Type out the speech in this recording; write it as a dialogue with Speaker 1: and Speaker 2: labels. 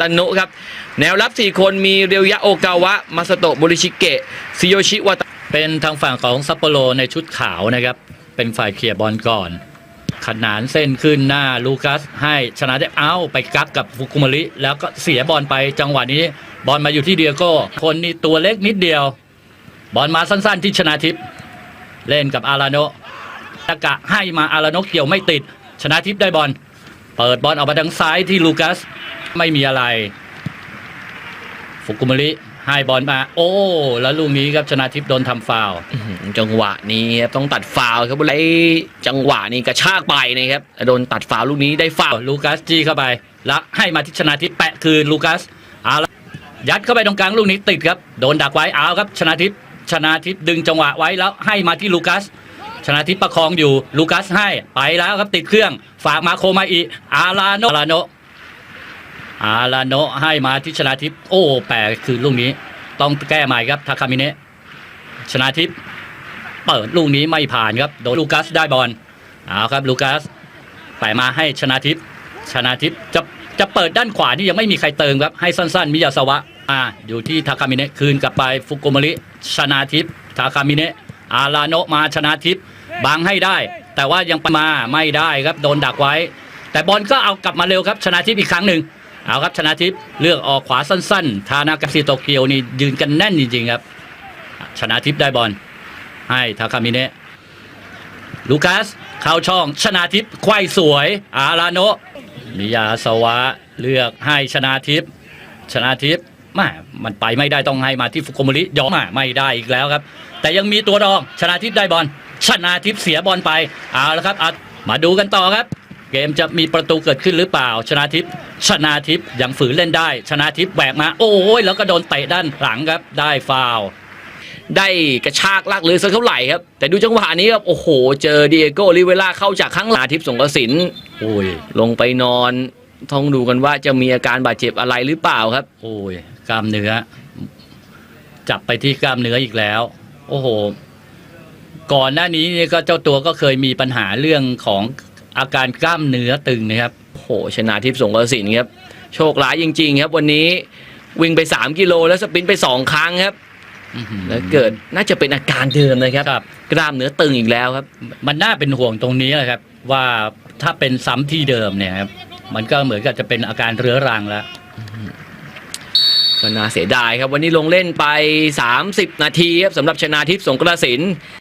Speaker 1: ตานุครับ แนวรับ 4 คนมีเรียวยะโอกาวะ มาสโตะบุริชิเกะซิโยชิวาตะ
Speaker 2: เป็นทางฝั่งของซัปโปโรในชุดขาวนะครับ เป็นฝ่ายเคลียร์บอลก่อน ขนานเส้นขึ้นหน้าลูคัสให้ชนะได้เอาไปกักกับฟุกุมาริแล้วก็เสียบอลไปจังหวะนี้ บอลมาอยู่ที่เดียโก้คนนี้ตัวเล็กนิดเดียว บอลมาสั้นๆที่ชนะทิพย์เล่นกับอาราโนะตะกะให้มาอาราโนะเกี่ยวไม่ติด ชนะทิพย์ได้บอลเปิดบอลออกมาทางซ้ายที่ลูคัส ไม่มีอะไร ฟุกุมาริให้บอลมา โอ้ แล้วลูกนี้ครับชนะทิพย์โดนทำฟาวล์
Speaker 1: อื้อหือจังหวะนี้ครับต้องตัดฟาวล์ครับไอ้จังหวะนี้กระชากไปนะครับโดนตัดฟาวล์ลูกนี้ได้ฟาวล์
Speaker 2: ลูคัสจี้เข้าไป แล้วให้มาที่ชนะทิพย์แปะคืนลูคัสเอาละยัดเข้าไปตรงกลางลูกนี้ติดครับ โดนดักไว้เอาครับ ชนะทิพย์ชนะทิพย์ดึงจังหวะไว้แล้วให้มาที่ลูคัสชนะทิพย์ประคองอยู่ลูคัสให้ไปแล้วครับติดเครื่อง ฝากมาโคมาอีอาราโนอาราโน อาราโนให้มาที่ชนะทิพย์โอ้แปลคือลูกนี้ ต้องแก้ใหม่ครับทาคามิเนะชนะทิพย์เปิดลูกนี้ไม่ผ่านครับโดนลูคัสได้บอลเอาครับลูคัสไปมาให้ชนะทิพย์ชนะทิพย์จะจะเปิดด้านขวานี่ยังไม่มีใครเติมครับให้สั้น ๆ มิยาสวะอ่าอยู่ที่ทาคามิเนะคืนกลับไปฟุกุมริชนะทิพย์ทาคามิเนะอาราโนะมาชนะทิพย์บังให้ได้ แต่ว่ายังมาไม่ได้ครับโดนดักไว้ แต่บอลก็เอากลับมาเร็วครับชนะทิพย์อีกครั้งหนึ่ง เอาครับชนะทิพย์เลือกออกขวาสั้นๆ ทานากาซิโตเกียวนี่ยืนกันแน่นจริงๆครับ ชนะทิพย์ได้บอลให้ทาคามิเนะลูคัสเข้าช่องชนะทิพย์ไขว้สวย อาราโนมิยาสวะเลือกให้ชนะทิพย์ชนะทิพย์แม่มันไปไม่ได้ต้องให้มาที่ฟุกุโมริยอมมาไม่ได้อีกแล้วครับ แต่ยังมีตัวรองชนะทิพย์ได้บอลชนะทิพย์เสียบอลไปเอาละครับมาดูกันต่อครับ เกมจะมีประตูเกิดขึ้นหรือเปล่า ชนะทิพย์ชนะทิพย์ยังฝืนเล่นได้ ชนะทิพย์แบกมา โอ้ยแล้วก็โดนเตะด้านหลังครับ ได้ฟาว
Speaker 1: ได้กระชากลากเรือสักเท่าไหร่ครับ แต่ดูจังหวะนี้ครับ โอ้โห เจอเดีเอโกลิเวล่าเข้าจากข้างหลังทิพย์สงกระสิน
Speaker 2: โอ้ย
Speaker 1: ลงไปนอนต้องดูกันว่าจะมีอาการบาดเจ็บอะไรหรือเปล่าครับ
Speaker 2: โอ้ยกล้ามเนื้อ จับไปที่กล้ามเนื้ออีกแล้ว โอ้โห ก่อนหน้านี้ก็เจ้าตัวก็เคยมีปัญหาเรื่องของ อาการกล้ามเนื้อตึงนะครับ
Speaker 1: โอ้โหชนะทิพย์สงกระสินครับโชคร้ายจริง ๆ ครับ วันนี้วิ่งไป 3 กิโลแล้วสปรินต์ไป 2 ครั้งครับ
Speaker 2: อื้อหือ
Speaker 1: แล้วเกิดน่าจะเป็นอาการเดิมนะครับ
Speaker 2: ครับ
Speaker 1: กล้ามเนื้อตึงอีกแล้วครับ
Speaker 2: มันน่าเป็นห่วงตรงนี้แหละครับ ว่าถ้าเป็นซ้ำที่เดิมเนี่ยครับมันก็เหมือนกับจะเป็นอาการเรื้อรังแล้ว
Speaker 1: ก็น่าเสียดายครับ วันนี้ลงเล่นไป 30 นาทีครับสำหรับชนะทิพย์สงกระสิน